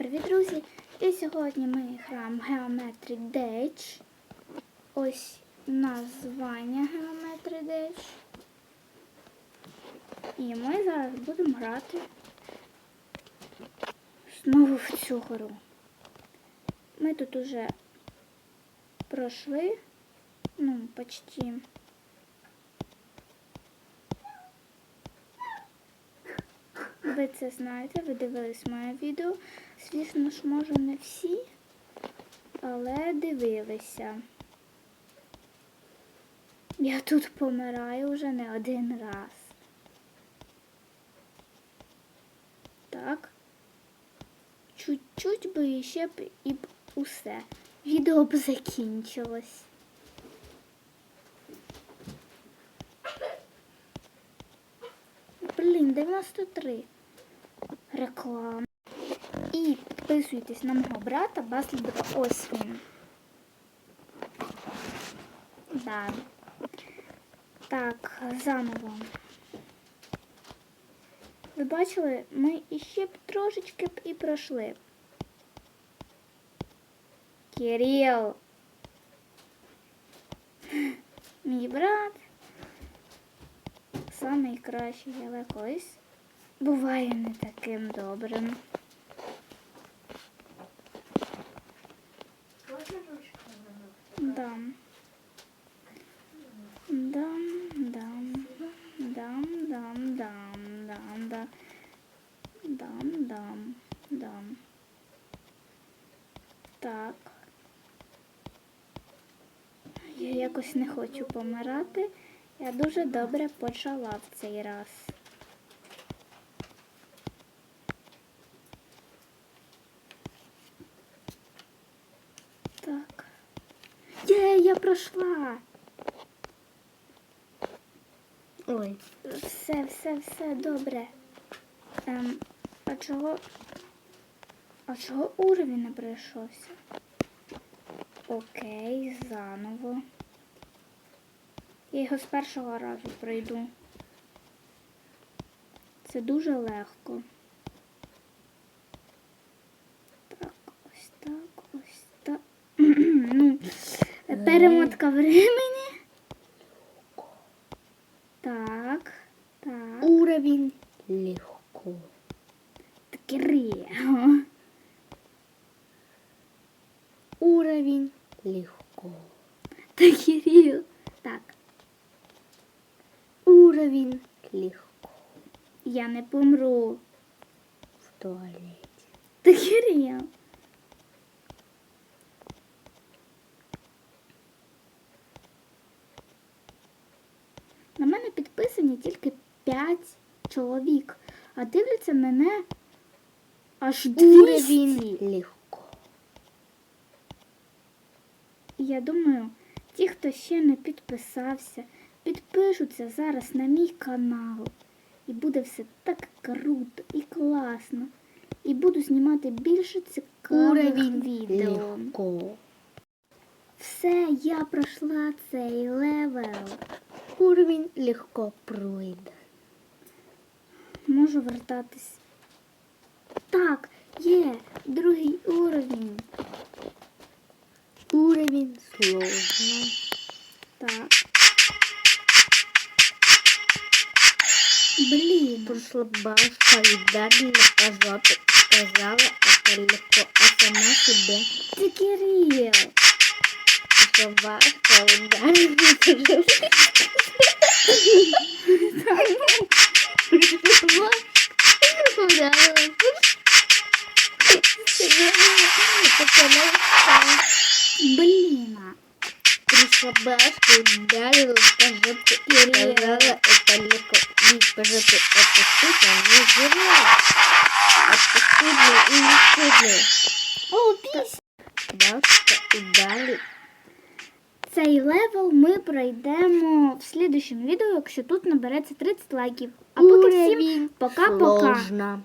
привіт, друзі! І сьогодні ми граємо Geometry Dash. Ось названня Geometry Dash. І ми зараз будемо грати знову в цю гру. Ми тут уже пройшли, ну, почти. Ви це знаєте, ви дивились моє відео. Звісно ж, може не всі, але дивилися. Я тут помираю вже не один раз. Так. Чуть-чуть би ще б і б усе. Відео б закінчилось. Блін, 93. Реклама. І підписуйтесь на мого брата Баслібра. Ось він. Да. Так, заново. Ви бачили, ми іще б трошечки б і пройшли. Кирил. Мій брат. Самий кращий, але колись буває не таким добрим. Дам. Дам, дам, дам, дам, дам, дам, да. Дам, дам, дам. Так. Я якось не хочу помирати. Я дуже добре почала в цей раз. Так. Є, я пройшла. Ой, Все, все, все добре. Ем, а чого? А чого уровень не пройшовся? Окей, заново. Я його з першого разу пройду. Це дуже легко. Так, ось так, ось так. ну, перемотка времени. Так, так. уровень легко. Кирилл. Уровень легко. Да, Кирилл. Так, Уровень легко. я не помру. В туалете. Да, На мене підписані тільки 5 чоловік, а дивляться мене аж 200. Уровень легко. І я думаю, ті, хто ще не підписався, підпишуться зараз на мій канал. І буде все так круто і класно. І буду знімати більше цікавих відео. легко. Все, я пройшла цей левел. Уровень легко пройде. Можу вертатись. Так, є другий уровень. Уровень сложно. Так. Блін. Пришла бабушка и Дарья по жопе и сказала, это легко, а сама себе Ти Кирил. пришла бабушка и Дарья по жопе. Пришла бабушка, ударила. Сказала, это легко. Блін. Пришла бабушка и ударила по жопе и сказала, это легко. И по жопе это стыдно, не жирно. Это стыдно и не стыдно. О, пісь. Бабушка ударила. цей левел ми пройдемо в слідущому відео, якщо тут набереться 30 лайків. А поки всім пока-пока.